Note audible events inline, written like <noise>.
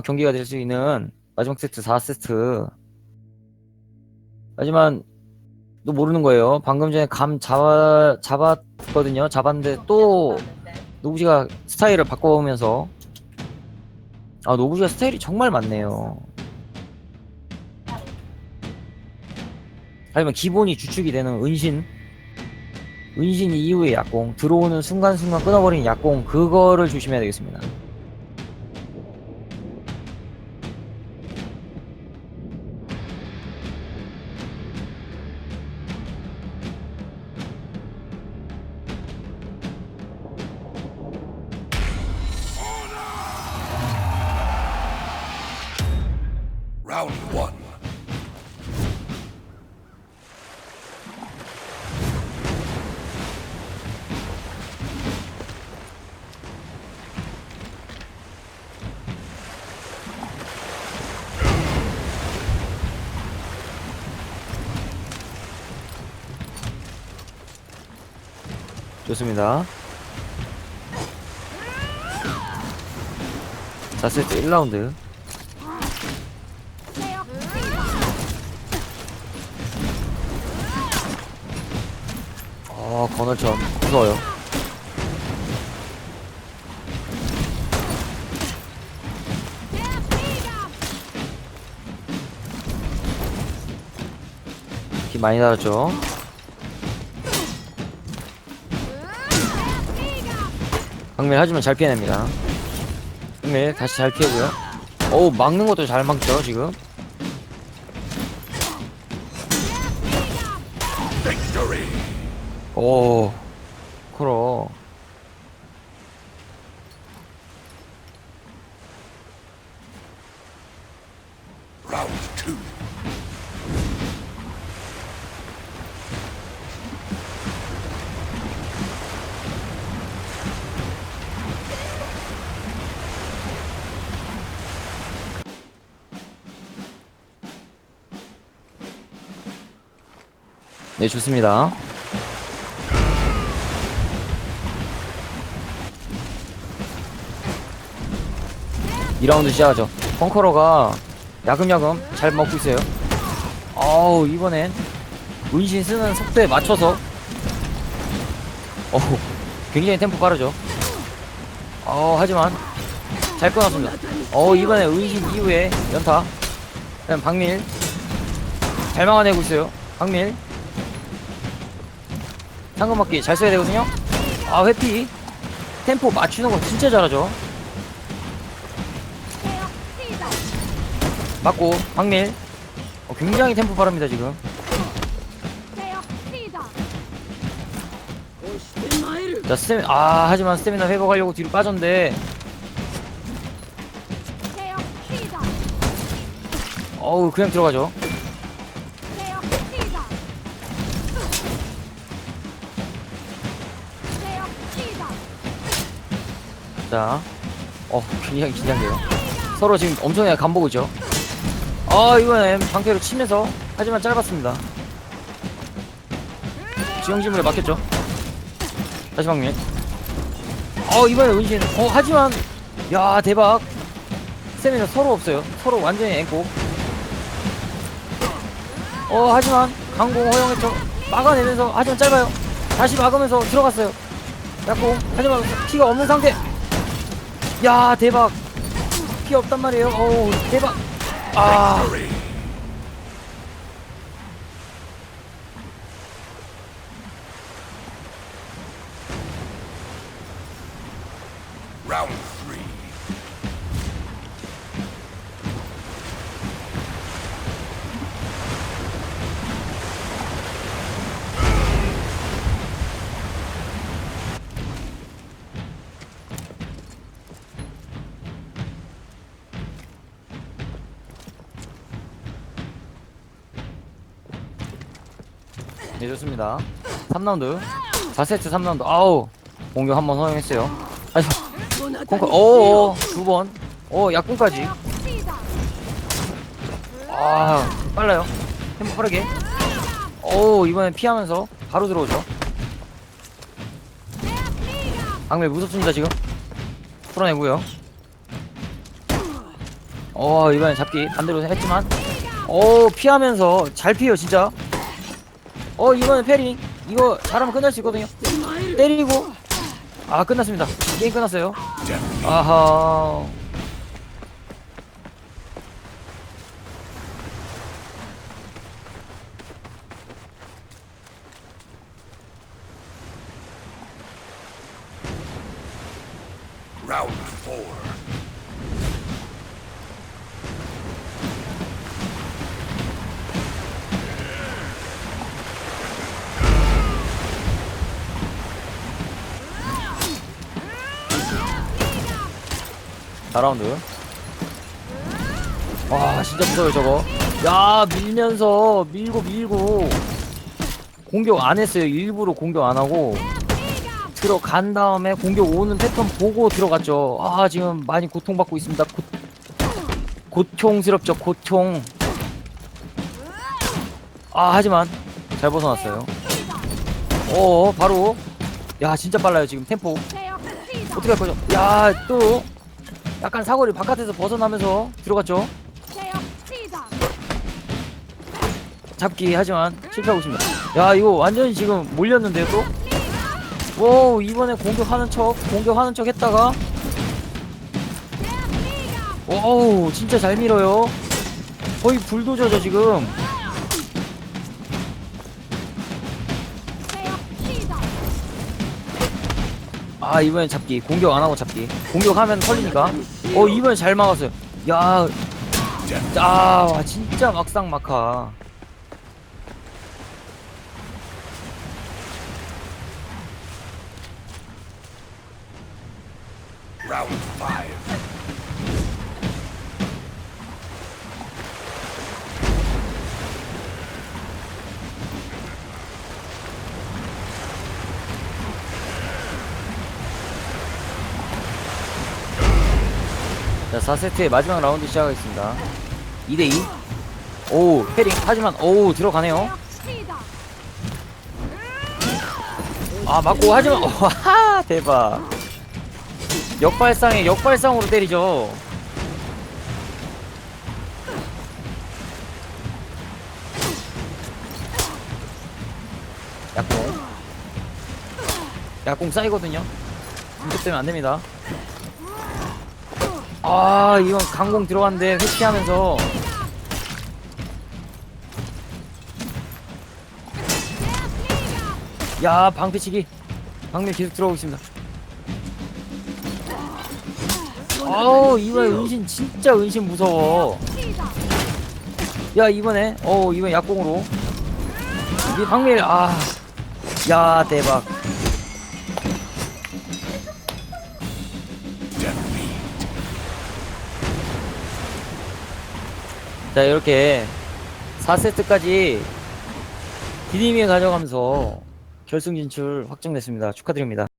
경기가 될 수 있는 마지막 세트 4세트. 하지만 또 모르는 거예요. 방금 전에 감 잡아 잡았거든요. 잡았는데 또 노부지가 스타일을 바꿔오면서 아 노부지가 스타일이 정말 많네요. 하지만 기본이 주축이 되는 은신 은신 이후의 약공 들어오는 순간순간 끊어버리는 약공 그거를 조심해야 되겠습니다. Round one. 좋습니다. 4세트 1라운드. 어, 건월천. 무서워요. 기 많이 달았죠. 강밀 하지만 잘 피해냅니다. 강밀 다시 잘 피하고요. 어우 막는 것도 잘 막죠 지금. 오 two. 네 좋습니다. 이라운드 시작하죠. 펑커러가 야금야금 잘 먹고 있어요. 어우 이번엔 문신 쓰는 속도에 맞춰서 어우 굉장히 템포 빠르죠. 어 하지만 잘 끊었습니다. 어 이번에 은신 이후에 연타. 그다음 박밀 잘 막아내고 있어요. 박밀 상금맞기 잘 써야 되거든요. 아 회피 템포 맞추는 거 진짜 잘하죠. 맞고 박밀 어, 굉장히 템포 빠릅니다 지금. 자 스테미 아 하지만 스테미나 회복하려고 뒤로 빠졌는데 어우 그냥 들어가죠. 자, 어 굉장히 긴장돼요. 서로 지금 엄청나게 간보고 있죠. 아 이번엔 방패로 치면서 하지만 짧았습니다. 지형지물에 막혔죠. 다시 방면. 어 이번에 은신. 어 하지만 야 대박. 스태미나 서로 없어요. 서로 완전히 앵고. 어 하지만 강공 허용했죠. 막아내면서 하지만 짧아요. 다시 막으면서 들어갔어요. 약공 하지만 피가 없는 상태. 야 대박. 피 없단 말이에요. 어우 대박. 아 Victory. Round three. 네 좋습니다. 3라운드. 4세트 3라운드. 아우 공격 한번 허용했어요. 아니 콩카 오오 두번. 오 약공까지. 아 빨라요. 템포 빠르게. 오 이번엔 피하면서 바로 들어오죠. 악밀 무섭습니다 지금. 풀어내고요. 어 이번엔 잡기 반대로 했지만. 어 피하면서 잘 피해요 진짜 어 이거는 페리. 이거 잘하면 끝날 수 있거든요. 때리고. 아 끝났습니다. 게임 끝났어요. 아하. 라운드 4라운드. 와 진짜 무서워요 저거. 야 밀면서 밀고 밀고. 공격 안 했어요. 일부러 공격 안 하고. 들어간 다음에 공격 오는 패턴 보고 들어갔죠. 아 지금 많이 고통받고 있습니다. 고... 고통스럽죠 고통. 아 하지만 잘 벗어났어요. 어, 어 바로. 야 진짜 빨라요 지금. 템포. 어떻게 할 거죠? 야 또. 약간 사거리 바깥에서 벗어나면서 들어갔죠 잡기 하지만 실패하고 있습니다. 야 이거 완전히 지금 몰렸는데요 또? 오 이번에 공격하는 척 공격하는 척 했다가 오우 진짜 잘 밀어요 거의 불도저죠 지금 아 이번엔 잡기. 공격 안 하고 잡기. 공격하면 털리니까. 어 이번엔 잘 막았어요. 야. 아, 와, 진짜 막상 막하. Round five. 자, 4세트의 마지막 라운드 시작하겠습니다. 2대2. 오, 패링. 하지만, 오, 들어가네요. 아, 맞고, 하지만, <laughs> 와, 대박. 역발상에 역발상으로 때리죠. 약공. 약공 쌓이거든요. 공격 때문에 안 됩니다. 아 이건 강공 들어갔는데 회피하면서. 야 방패치기. 방패 계속 들어오고 있습니다. 아우 이번에 은신 진짜 은신 무서워. 야 이번에. 어 이번 약공으로. 이 방밀 아야 대박 자 이렇게 4세트까지 디디미에 가져가면서 결승 진출 확정됐습니다. 축하드립니다